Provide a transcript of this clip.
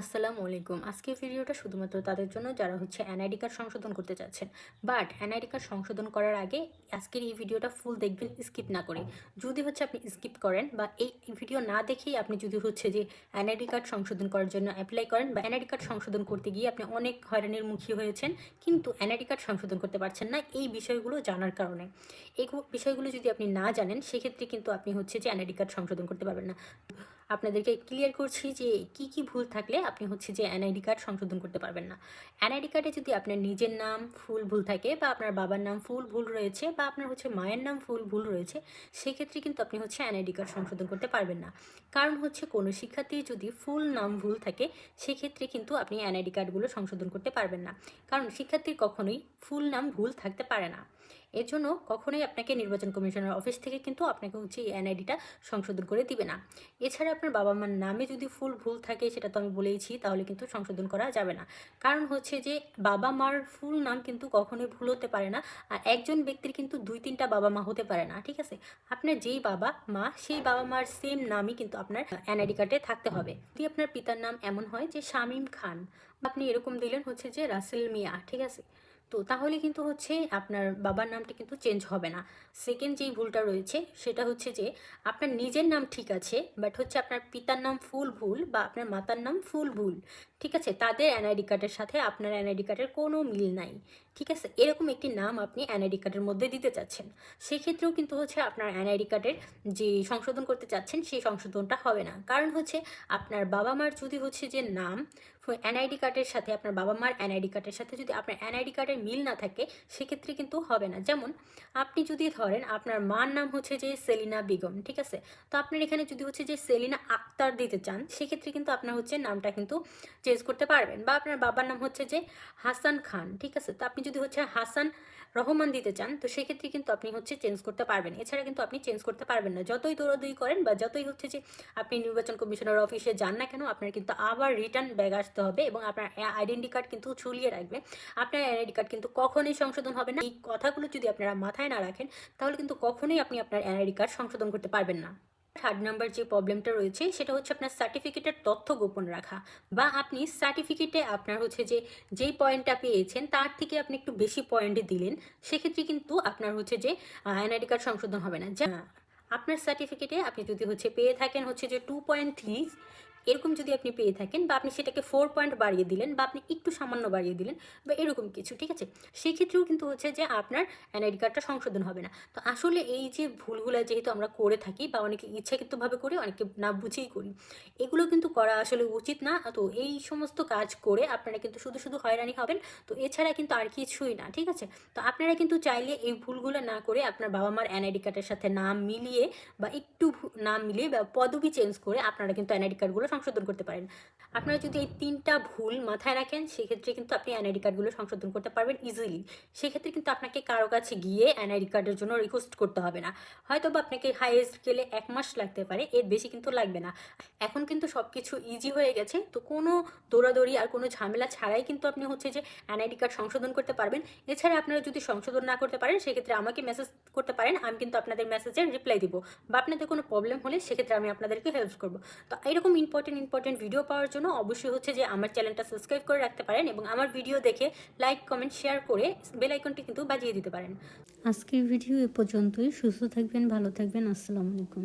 আসসালামু আলাইকুম। আজকের ভিডিওটা শুধুমাত্র তাদের জন্য যারা হচ্ছে এনআইডি কার্ড সংশোধন করতে চাচ্ছেন। বাট এনআইডি কার্ড সংশোধন করার আগে আজকের এই ভিডিওটা ফুল দেখবেন স্কিপ না করে। যদি হচ্ছে আপনি স্কিপ করেন বা এই ভিডিও না দেখেই আপনি যদি হচ্ছে যে এনআইডি কার্ড সংশোধন করার জন্য অ্যাপ্লাই করেন বা এনআইডি কার্ড সংশোধন করতে গিয়ে আপনি অনেক হয়রানির মুখী হয়েছেন, কিন্তু এনআইডি কার্ড সংশোধন করতে পারছেন না, এই বিষয়গুলো জানার কারণে। এই বিষয়গুলো যদি আপনি না জানেন, সেক্ষেত্রে কিন্তু আপনি হচ্ছে যে এনআইডি কার্ড সংশোধন করতে পারবেন না। আপনাদেরকে ক্লিয়ার করছি যে কি কি ভুল থাকলে আপনি হচ্ছে যে এনআইডি কার্ড সংশোধন করতে পারবেন না। এনআইডি কার্ডে যদি আপনার নিজের নাম ফুল ভুল থাকে বা আপনার বাবার নাম ফুল ভুল রয়েছে বা আপনার হচ্ছে মায়ের নাম ফুল ভুল রয়েছে, সেক্ষেত্রে কিন্তু আপনি হচ্ছে এনআইডি কার্ড সংশোধন করতে পারবেন না। কারণ হচ্ছে কোনো শিক্ষার্থীর যদি ফুল নাম ভুল থাকে, সেক্ষেত্রে কিন্তু আপনি এনআইডি কার্ডগুলো সংশোধন করতে পারবেন না। কারণ শিক্ষার্থীর কখনোই ফুল নাম ভুল থাকতে পারে না। এর জন্য কখনোই আপনাকে নির্বাচন কমিশনের অফিস থেকে কিন্তু আপনাকে হচ্ছে এই এনআইডিটা সংশোধন করে দিবে না। এছাড়া আপনার বাবা মার নামে যদি ফুল ভুল থাকে সেটা তো আমি বলেইছি, তাহলে কিন্তু সংশোধন করা যাবে না। কারণ হচ্ছে যে বাবা মার ফুল নাম কিন্তু কখনোই ভুল হতে পারে না আর একজন ব্যক্তির কিন্তু দুই তিনটা বাবা মা হতে পারে না, ঠিক আছে? আপনার যেই বাবা মা সেই বাবা মার সেম নামই কিন্তু আপনার এনআইডি কার্ডে থাকতে হবে। যদি আপনার পিতার নাম এমন হয় যে শামীম খান, আপনি এরকম দিলেন হচ্ছে যে রাসেল মিয়া, ঠিক আছে? তো তাহলে কিন্তু হচ্ছে আপনার বাবার নামটা কিন্তু চেঞ্জ হবে না। সেকেন্ড যেই ভুলটা রয়েছে, সেটা হচ্ছে যে আপনার নিজের নাম ঠিক আছে বাট হচ্ছে আপনার পিতার নাম ফুল ভুল বা আপনার মাতার নাম ফুল ভুল। ঠিক আছে? তাদের এনআইডি কার্ডের সাথে আপনার এনআইডি কার্ডের কোনো মিল নাই। ঠিক আছে? এরকম একটি নাম আপনি এনআইডি কার্ডের মধ্যে দিতে চাচ্ছেন। সেক্ষেত্রেও কিন্তু হচ্ছে আপনার এনআইডি কার্ডের যে সংশোধন করতে চাচ্ছেন, সেই সংশোধনটা হবে না। কারণ হচ্ছে আপনার বাবা মার যদি হচ্ছে যে নাম এনআইডি কার্ডের সাথে আপনার বাবা মার এনআইডি কার্ডের সাথে যদি আপনার এনআইডি কার্ডের মিল না থাকে, সেক্ষেত্রে কিন্তু হবে না। যেমন আপনি যদি ধরেন আপনার মার নাম হচ্ছে যে সেলিনা বেগম, ঠিক আছে? তো আপনার এখানে যদি হচ্ছে যে সেলিনা আক্তার দিতে চান, সেক্ষেত্রে কিন্তু আপনার হচ্ছে নামটা কিন্তু চেঞ্জ করতে পারবেন। বা আপনার বাবার নাম হচ্ছে যে হাসান খান, ঠিক আছে? তো আপনি যদি হচ্ছে হাসান রহমান দিতে চান, তো সেক্ষেত্রে কিন্তু আপনি হচ্ছে চেঞ্জ করতে পারবেন। এছাড়া কিন্তু আপনি চেঞ্জ করতে পারবেন না। যতই দৌড়াদৌড়ি করেন বা যতই হচ্ছে যে আপনি নির্বাচন কমিশনার অফিসে যান না কেন, আপনার কিন্তু আবার রিটার্ন ব্যাগ আসতে হবে এবং আপনার আইডেন্টি কার্ড কিন্তু ঝুলিয়ে রাখবে। আপনার আইডেন্টি কার্ড কিন্তু কখনোই সংশোধন হবে না। এই কথাগুলো যদি আপনারা মাথায় না রাখেন, তাহলে কিন্তু কখনোই আপনি আপনার এনআইডি কার্ড সংশোধন করতে পারবেন না। থার্ড নাম্বার যে প্রবলেমটা রয়েছে, সেটা হচ্ছে আপনার সার্টিফিকেটের তথ্য গোপন রাখা। বা আপনি সার্টিফিকেটে আপনার হচ্ছে যে, যেই পয়েন্টটা পেয়েছেন, তার থেকে আপনি একটু বেশি পয়েন্ট দিলেন, সেক্ষেত্রে কিন্তু আপনার হচ্ছে যে এনআইডি কার্ড সংশোধন হবে না। যা, আপনার সার্টিফিকেটে আপনি যদি হচ্ছে পেয়ে থাকেন হচ্ছে যে টু পয়েন্ট থ্রি এরকম যদি আপনি পেয়ে থাকেন বা আপনি সেটাকে ফোর পয়েন্ট বাড়িয়ে দিলেন বা আপনি একটু সামান্য বাড়িয়ে দিলেন বা এরকম কিছু, ঠিক আছে? সেক্ষেত্রেও কিন্তু হচ্ছে যে আপনার এনআইডি কার্ডটা সংশোধন হবে না। তো আসলে এই যে ভুলগুলো যেহেতু আমরা করে থাকি বা অনেকে ইচ্ছাকৃতভাবে করি, অনেকে না বুঝেই করি, এগুলো কিন্তু করা আসলে উচিত না। তো এই সমস্ত কাজ করে আপনারা কিন্তু শুধু শুধু হয়রানি হবেন। তো এছাড়া কিন্তু আর কিছুই না, ঠিক আছে? তো আপনারা কিন্তু চাইলে এই ভুলগুলো না করে আপনার বাবা মার এনআইডি কার্ডের সাথে নাম মিলিয়ে বা একটু নাম মিলিয়ে বা পদবি চেঞ্জ করে আপনারা কিন্তু এনআইডি কার্ডগুলো সংশোধন করতে পারেন। আপনারা যদি এই তিনটা ভুল মাথায় রাখেন, সেক্ষেত্রে কিন্তু আপনি এনআইডি কার্ডগুলো সংশোধন করতে পারবেন ইজিলি সেক্ষেত্রে কিন্তু আপনাকে কারও কাছে গিয়ে এনআইডি কার্ডের জন্য রিকোয়েস্ট করতে হবে না। হয়তো বা আপনাকে হাইয়েস্ট গেলে এক মাস লাগতে পারে, এর বেশি কিন্তু লাগবে না। এখন কিন্তু সব কিছু ইজি হয়ে গেছে, তো কোনো দৌড়াদৌড়ি আর কোনো ঝামেলা ছাড়াই কিন্তু আপনি হচ্ছে যে এনআইডি কার্ড সংশোধন করতে পারবেন। এছাড়া আপনারা যদি সংশোধন না করতে পারেন, সেক্ষেত্রে আমাকে মেসেজ করতে পারেন, আমি কিন্তু আপনাদের মেসেজের রিপ্লাই দিব। বা আপনাদের কোনো প্রবলেম হলে সেক্ষেত্রে আমি আপনাদেরকে হেল্প করব। তো এরকম ইম্পর্টেন্ট ইম্পর্টেন্ট ভিডিও পাওয়ার জন্য অবশ্যই হচ্ছে যে আমার চ্যানেলটা সাবস্ক্রাইব করে রাখতে পারেন এবং আমার ভিডিও দেখে লাইক কমেন্ট শেয়ার করে বেল আইকনটি কিন্তু বাজিয়ে দিতে পারেন। আজকের ভিডিও এ পর্যন্তই। সুস্থ থাকবেন, ভালো থাকবেন। আসসালামু আলাইকুম।